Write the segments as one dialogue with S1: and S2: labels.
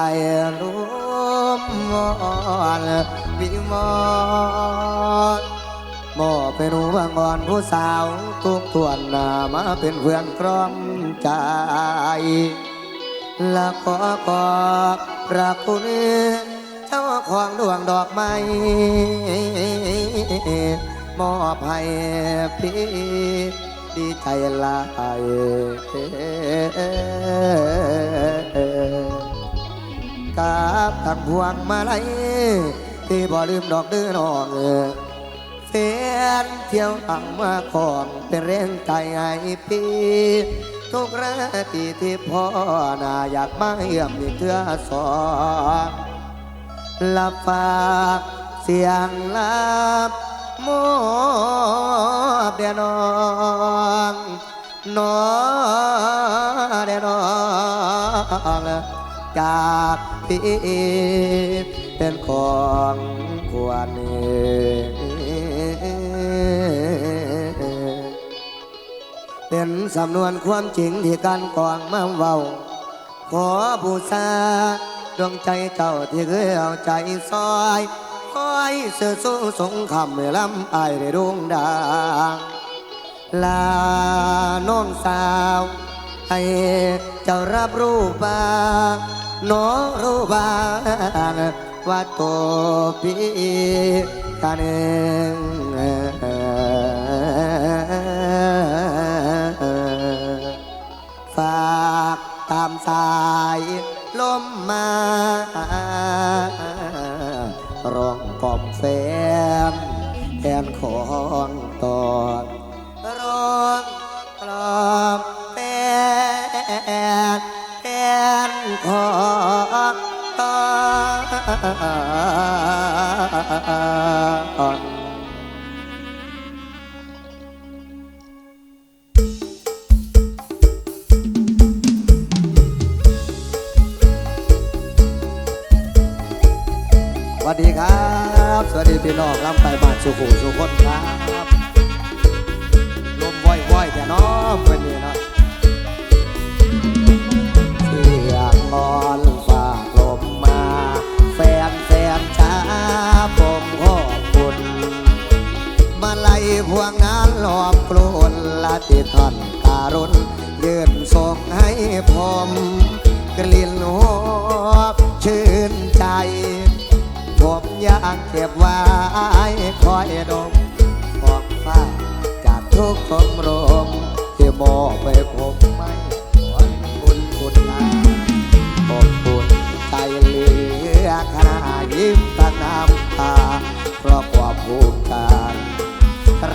S1: ายลมวอนวิมอนมอเป็นหัวงอนผู้สาวทุกทวนหนามาเป็นเพื่อนกรอมใจและขอขอบพระคุณเจ้าของดวงดอกไม้มอบให้พี่ดีใจลาย กับทางพวงมาลัยที่บ่ลืมดอกเดือนองเฟียนเที่ยวหังมาของเป็นแรงใจให้พี่ทุกราตรีที่พ่อน่าอยากมาเยี่ยมอีกเทือสองลับฝากเสียงลับมอบเดียนองนอเดียนองจาก พี่เป็นของควรนี้เป็นสำนวนความจริงที่การกองมาเว้า ขอบูชาดวงใจเจ้าที่เคยเอาใจซอยคอยเสือสู้สงคำเมื่อลำอายได้ดวงดางลาน้องสาว ให้เจ้ารับรู้บ้าง น้องรู้บ้างว่าตัวพี่กันเองฝากตามสายลมมา ร้องกอมแฟมแทนของตอนร้องกลอมแฟน ของตอนสวัสดีครับ สวัสดีพี่น้องลำไปบ้านสุขุสุคนครับ ลมว่อยว่ยๆแต่น้องวันนี้เนาะ งนอนฝากลมมา แฟนแฟนช้าผมขอบคุณ มาไล่พวงงานหลอมกลุนละติท่านการุณยืนส่งให้ผมกลิ่นหอมชื่นใจ ผมอยากเก็บไว้คอยดมของฟ้าจากทุกชมรมที่มอบไปผม เพราะความภูมิใจ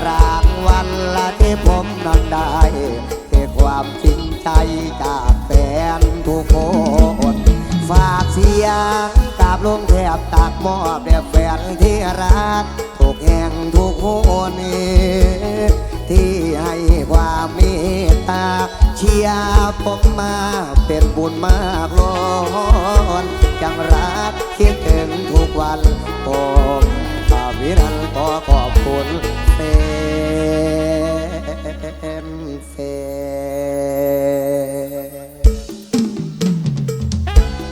S1: รางวัลละที่ผมนั้นได้คือความจริงใจจากแฟนทุกคน ฝากเสียงกราบลงแทบตากมอบแด่แฟนที่รักทุกแห่งทุกคนที่ให้ความเมตตาเชียร์ผมมาเป็นบุญมากล้น จังรักคิดถึงทุกวันผมภาวินันขอขอบคุณเต็มเฟ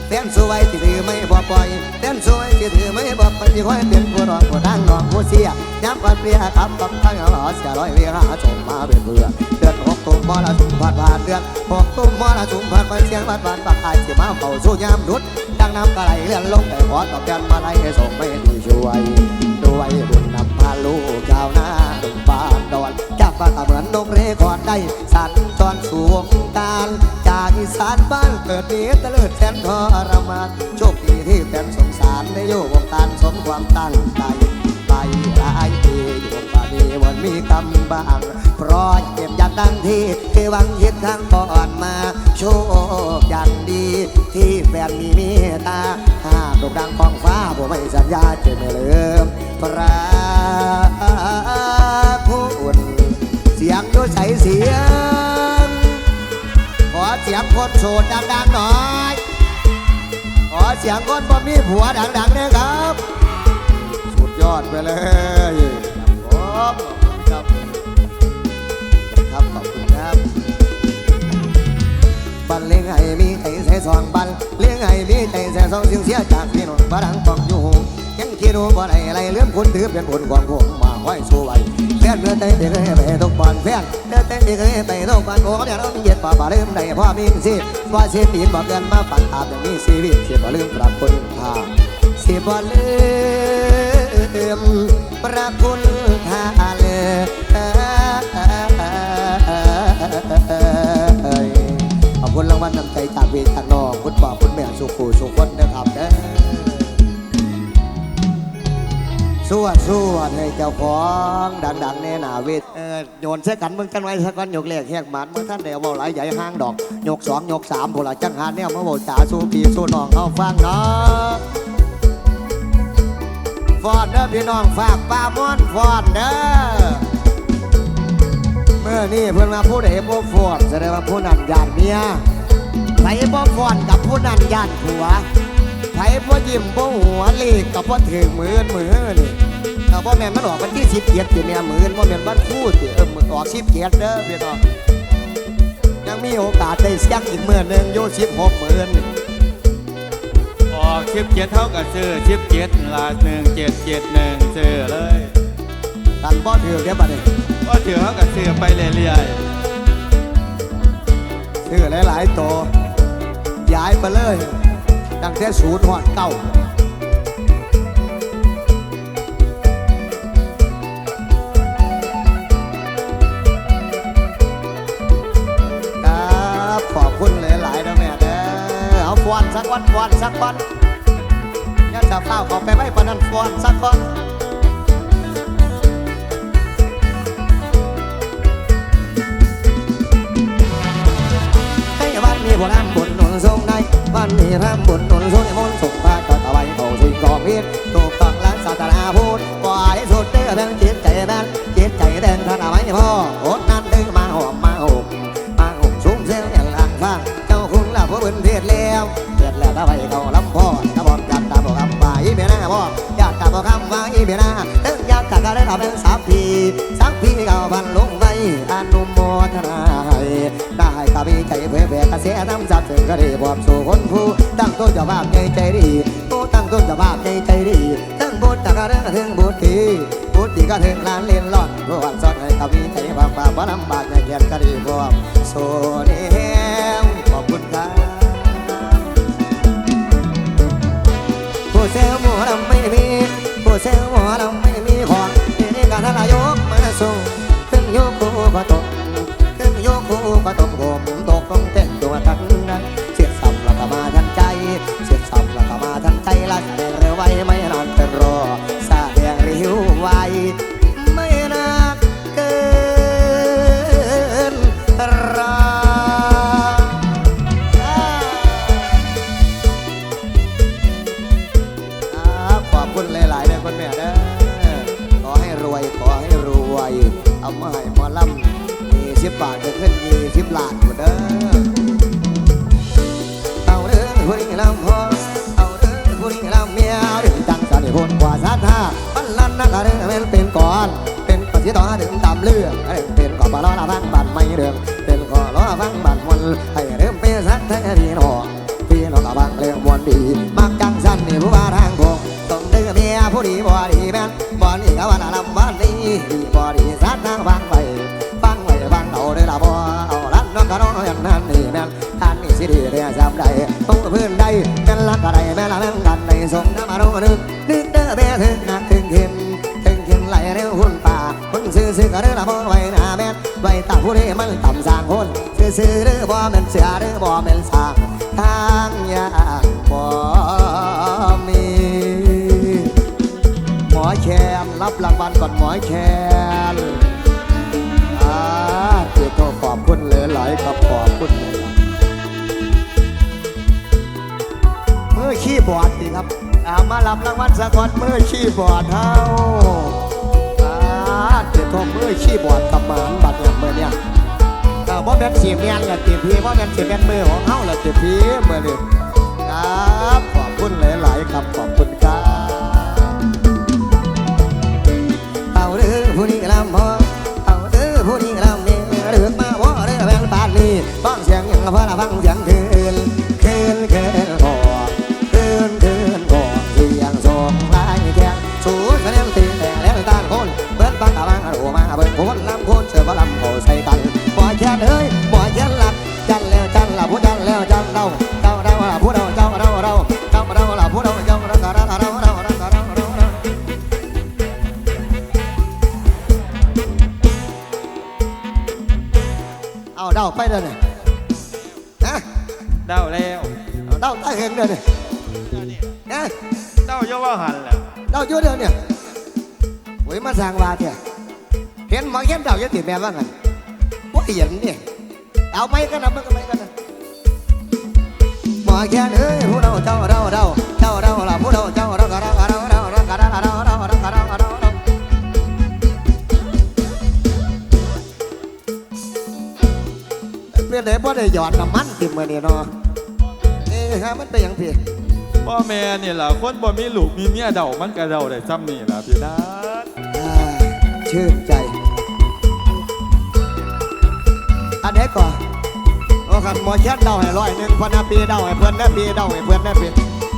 S1: เต้นสวยที่ถือไม่บ่ปล่อยเต้นสวยที่ถือไม่บ่ปล่อยที่คอยเป็นผู้รองผู้ดังนองผู้เสียย้ำก่อนเปรียครับกับทั้งเอเสียร้อยเวลาจงมาเป็นเบื่อเดือนหกตุ่มมอละถุมผ่านผ่านเดือนหกตุ่มมอละถุมผ่านไปเสียงบ้านบานปากอายสิมาเฝ้าสู้ยามดุด ดังน้ำกระไหลเลื่อนลงแต่ขอตอบแทนมาไล่ส่งไม่ดีช่วย ด้วยบุญนำพาลูกชาวนาบ้านดอนจากบ้านเหมือนนกเรคอนได้ สันจรสวงตาลจากอีสานบ้านเกิดนี้ตะเลิดแสนทรมานโชคดีที่แฟนสงสารได้อยู่วงการสมความตั้งใจ มีกำบาง เพราะเก็บยันตั้งที่ที่หวังคิดข้างก่อนมา โชคอย่างดี ที่แฟนมีเมตตาหากโด่งดังกองฟ้าผมไม่สัญญาจะไม่ลืมพระคุณเสียงด้วยใสเสียง ขอเสียงคนโสดดังๆหน่อย ขอเสียงคนบ่มีผัวดังๆนะครับ สุดยอดไปเลยครับผม ปันเลี้ยงไห้มีใจใส่สองปันเลี้ยงไห้มีใจใส่สองสียงเสียจากพี่น้องบารังต้องอยู่ยังคิดดูบ่ได้อะไรเรื่องคุณถือเป็นบุญของผมมาไว้สู้ไว้แฟนเมื่อใจเด็กไปตกบอลแฟนเมื่อใจเด็กไปตกบอลโอ้เดี๋ยเราเย็ดป่าป่าเริ่มได้พ่อมีสิว่าเสียตีนบอกกันมาฝันอาบอย่างมีชีวิตเสียบ่ลืมกลับคนทาเสียบ่ลืมประคุณทาเลย รางวัลนำใจจากเวทนอคุณพ่อคุณแม่สุขูสุขคนนะครับเด้อสวดสวดให้เจ้าของดังๆแน่หนาเวทเออโยนเส้กันมึงกันไว้สักก้อนยกเลขแหกหมันเมื่อท่านเดียวบอกหลายใหญ่ห้างดอกยกสองยกสามพวกเราจังหาเนี่ยมาบอกจ่าสู้ปีสู้น้องเข้าฟังเนาะฟอนเด้อพี่น้องฝากป้าม่อนฟอนเด้อเมื่อนี่เพิ่นมาพูดให้บ่ฟอนแสดงว่าผู้นั้นญาติเมีย ไผบ่ฟอนกับผู้นั้นญาติผัวไผบ่ยิ้มบ่หัวเลขกับบ่ถึงมือมือนี่ถ้าบ่แม่นมันออกวันที่10เกียรติแม่มือบ่แม่นวันคู่ติเออมื้อออก10เกียรติเด้อพี่น้องยังมีโอกาสได้เสี่ยงอีกมื้อหนึงอยู่16มื้อนี่
S2: ออกชิปเจ็ดเท่ากับซื้อชิปเจ็ดลาหนึ่งเจ็ดเจ็ดหนึ่งซื้อเลย
S1: กันบ่ถือเด้อบัดนี้
S2: ก็ถือเท่ากับซื้อไปเรื่อย
S1: ซื้อหลายๆโตว ย้ายไปเลยตั้งแต่ศูนย์ฮอดเก้าครับขอบคุณหลายๆนะแม่เด้อเอาฟอนสักวันฟอนสักวันอยันจะเฝ้าขอไปไว้ปานนั้นฟอนสักวันใน ระบุญนุนทรงในมนต์สุขพระกตะไว้เขาสิ่งกองพิษถูกต้องและศาสนาพูดกว่าที่สุดเด้อแบ่งจิตใจแบ่งจิตใจแบ่งท่านเอาไว้พ่อโอดนั้นดึงมาหอมมาห่มมาห่มสูงเสียงอย่างอ่างฟ้าเจ้าคุณละผู้เป็นเทศแล้วเทศแล้วตาไปเขาลำพ่อตาบอกจันตาบอกคำว่าอีเมีน้าพ่ออยากตาบอกคำว่าอีเมีน้าตึงอยากตากรได้ทำเป็นสัพพีสัพพีเก่าพันลงไปอนุ กระแสน้ำจัดถึงกระดีความสู่คนผู้ตั้งต้นจะบ้าใจใจดีผู้ตั้งต้นจะบ้าใจใจดีตั้งบุญตะกระเรื่องถึงบุตรดีบุตรดีก็ถึงล้านเลียนหลอดรวันสอนให้กะมีใจบางบางบ่ลำบากในเกียรติกระดีความโซเดียมขอบคุณครับผู้เซลหมอลำไม่มีผู้เซลหมอลำไม่มีของนี่การทนายกมาส่งขึ้นยกคู่ก็ตกขึ้นยกคู่ก็ตกผมตกต้องเต้น วทันนั้นเสียสับแล้วก็มาทันใจ เสียสับแล้วก็มาทันใจละแต่เร็วไวไม่นอนเป็นรอ เป็นก่อน เป็นปฏิต่อถึงตามเรื่องเป็นก่อนปล้อละฟังบัดไม่เรื่องเป็นก่อนล้อพังบัดมันให้เริ่มเป็นสัตว์แท้ดีหนอพี่น้องกับบางเรื่องมวนดีมักจังสันนี่ผู้ว่าทางพงต้องดื้อเมียผู้ดีบ่ดีแม่นบ่นี่ก็ว่าลำบ้านนี้ ซื้อซื้อบ่แม่นเสือเด้อบ่แม่นสางทางยากบ่มีหมอแคนรับรางวัลก่อนหมอแคนอ่าเดี๋ยวก็ขอบคุณเหลยหลายๆครับขอบคุณหลายๆมือขี้บอดดีครับอามารับรางวัลสะกอนมือขี้บอดเท่าอาเดี๋ยวทองเมื่อขี้บอดกับหมานบัดเนี่ยมือเนี่ย บ่แม่นสีเมียนละติพี่บ่แม่นสีแม่นมือของเฮาละติพีเมื่อนี้ครับขอบคุณหลายๆครับขอบคุณครับเอาเด้อผู้นี้ลำพอเอาเด้อผู้นี้ลำนี่เรือกมาบ่เด้อแม่นบาดนี้ฟังเสียงยังละเพื่อละฟังเสียง อาเดาไปเด้อเนี่ยฮะ
S2: เด้าแล้ว
S1: เอาเดาใต้เฮงเด้อเนี่ยฮะ
S2: เด้าเยาว่าหันแหล้ว
S1: เดาอยู่เด้อเนี่ยโอ้ยมาสร้างวาเถอะเห็นหมอเห็นเดาเยอะติแม่ว่างั้นว่าเห็นเนี่ยเอาไปกันนะมันก็ไปกันนะหมอแค่เอ้ยผู้เราเจ้าเราเราเจ้าเราล่ะผู้เราเจ้าเราเราเรา เพื่อนเด็กพ่อได้หยอดน้ำมันติมมาเนี่ยเนาะเอ้ฮะมันเป็นอย่างพี่
S2: พ่อแม่เนี่ยล่ะคนบ่มีลูกมีเมียเดามันก็เดาได้ซ้ำนี่ล่ะพี่นัท
S1: อ่าชื่นใจ อันนี้ก่อนโอ้ขันหมอเช็ดเดาให้ร้อยหนึ่งพอนาปีเดาให้เพื่อนนาปีเดาให้เพื่อนนาปี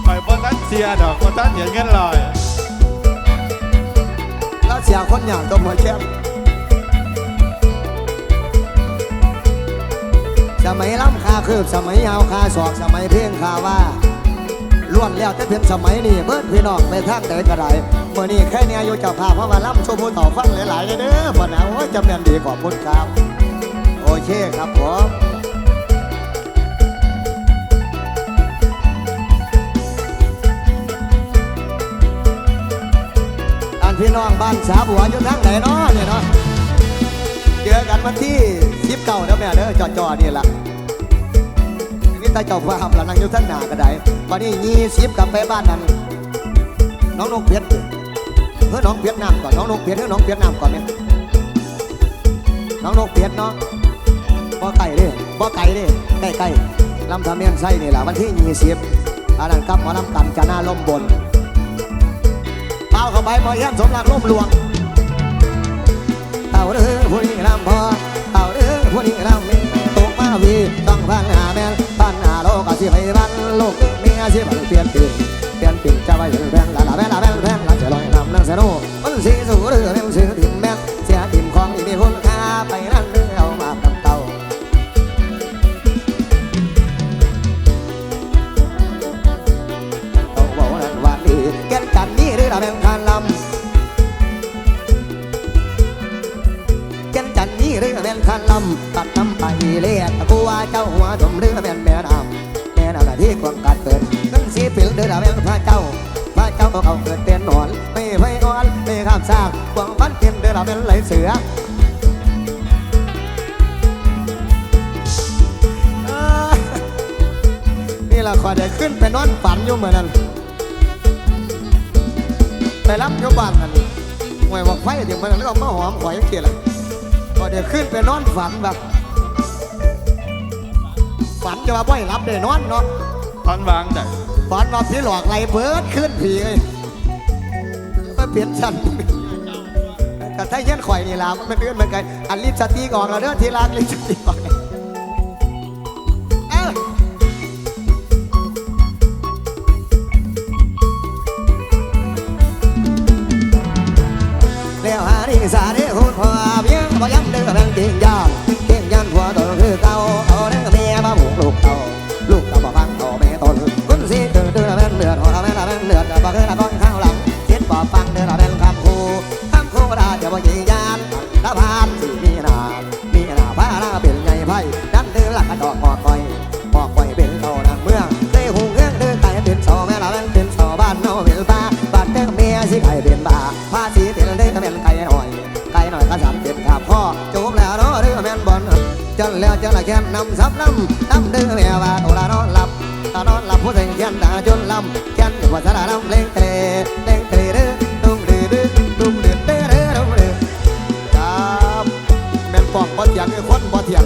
S2: ไปบ่ทันเสียดอกบ่ทันเห็นเงินลอย
S1: แล้วเสียคนอย่างตัวหมอเช็ด สมัยล้ำคาคืบสมัยยาวคาศอกสมัยเพ่งคาว่าล้วนแล้วแต่เพียงสมัยนี้เบิดพี่น้องไปทางใดก็ได้เมื่อนี้แค่เนี้ยอยู่เจ้าภาพเพราะว่าล้ำชมพูต่อฟังหลายๆเลยเด้อพ่อนะโอ้จำเนียนดีขอบคุณครับโอเคครับผมอันพี่น้องบ้านสาบัวอยู่ทางไหนเนาะเนี่ยเนาะเจอกันวันที่ สิบเก้าเด้อแม่เด้อจอจอๆนี่ล่ะนี่ตาเจ้าฟ้าหลังนั่งอยู่ทางหน้าก็ได้วันนี้ยี่สิบกลับไปบ้านนั้นน้องนกเพชรเฮ้ยน้องเพชรน้ำก่อนน้องนกเพชรเฮ้ยน้องเพชรน้ำก่อนเนี่ยน้องนกเพชรเนาะบ่ไก่เด้บ่ไก่เด้ใกล้ใกล้ลำทะเมียนไส้นี่ล่ะวันที่ยี่สิบอันนั้นกับหมอลำกันจะหน้าล่มบนเป้าเข้าไปพอยันสมรักล่มหลวงเต่าเด้อผู้นี้ลำพอ เต่าเด้อผู้นี้ลำมีตกมาวีต้องพังหาแม่นปันหาโลกสิไปบันลูกมีสิบันเปลี่ยนปีเปลี่ยนปีจะไปเป็นแพงละละแพงละแพงแพงละจะลอยนำนั่งเสนุมันสีสู่เรือแม่งซื้อดินแม่เสียดิ่ม นี่ละคอยได้ขึ้นไปนอนฝันอยู่เหมือนนั้นไปรับโยบ้านกันหวยบอกไฟเดี๋ยวมันเรื่องมาหอมข่อยยังเกลียดเลยก็เดี๋ยวขึ้นไปนอนฝันแบบฝันจะมาบ่อยรับได้นอนเนาะ
S2: พันวางได้
S1: ฝันว่าผีหลอกไรเบิดขึ้นผีเลยก็เปลี่ยนชั้นแต่ถ้าเย็นข่อยนี่ล่ะมันเป็นเรื่องเหมือนกันอันรีบสติก่อนแล้วเด้อทีรักรีบสติก่ จนแล้วจนละแค่นำซับน้ำน้ำเดือแม่ว่าโอลานอนหลับตานอนหลับผู้เสียงแค่นด่าจนลำแค่นอยู่ว่าสระลำเล่งเตะเล่งเตะเด้อตุ้มเดือเด้อตุ้มเดือเด้อเด้อตุ้มเดือครับแม่นปอกบ่เถียงไอ้คนบ่เถียง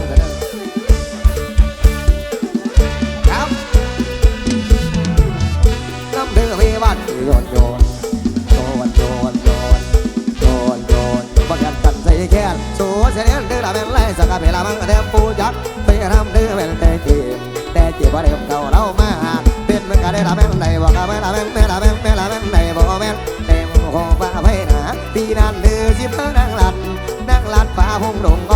S1: แค้นสู้เสียนเดือดแม่นไล่สักกะเพลามังกะเดมปูยัดไปรำคือเป็นแต่จีบแต่จีบว่าได้กับเขาเรามาเป็นเมื่อก็ได้ละแม่งในบอกกับแม่ละแม่งแม่ละแม่งแม่ละแม่งในบอกแม่เต็มคงฟ้าไพ่หนาปีนั้นเดือสิบเพิ่งนั่งหลัดนั่งหลัดฟ้าพงดงก้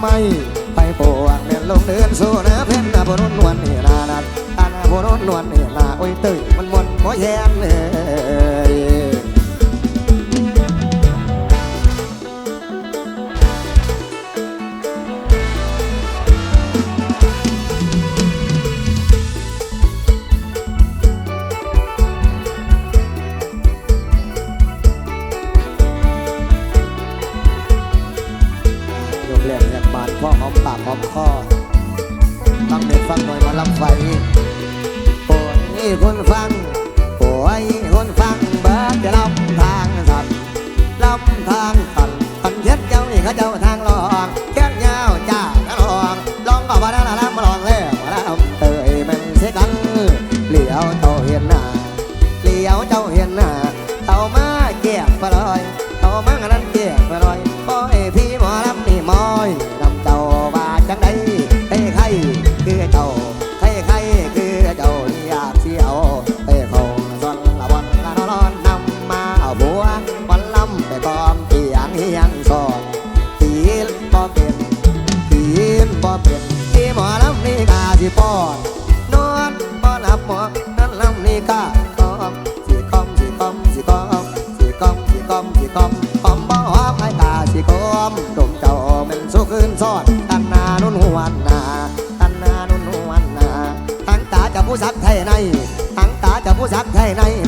S1: ไมไปปวดเม่นลงเดินสู่เนื้อเพ่นนาบนนวลนี่นานันตานาบนนวลนี่นาโอ้ยตื่นมันมวนหมอแยนเออ โอ้ยคนฟัง โอ้ยคนฟังเบิดจะลำทางสั่นลำทางสัตว์พันเช็ดเจ้าเองเขาเจ้าท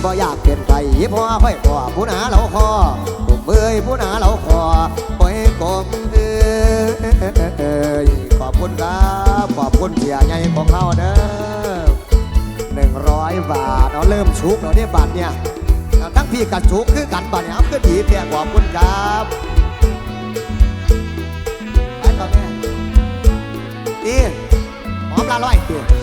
S1: บ่อยากเปลี่ยนไปพ่อค่อยพ่อผู้หนาเราคอตุกเบยผู้หนาเราคอปล่อยกลมเอ้ยขอบคุณครับ ขอบคุณเสียใหญ่ของเราเด้อหนึ่งร้อยบาทเอาเริ่มชุกแล้วเนี่ยบาทเนี่ยทั้งพี่กับชุกคือกันบาทเนี่ยเอาขึ้นดีเพียขอบคุณครับไปต่อแม่ตีหอมละร้อยตี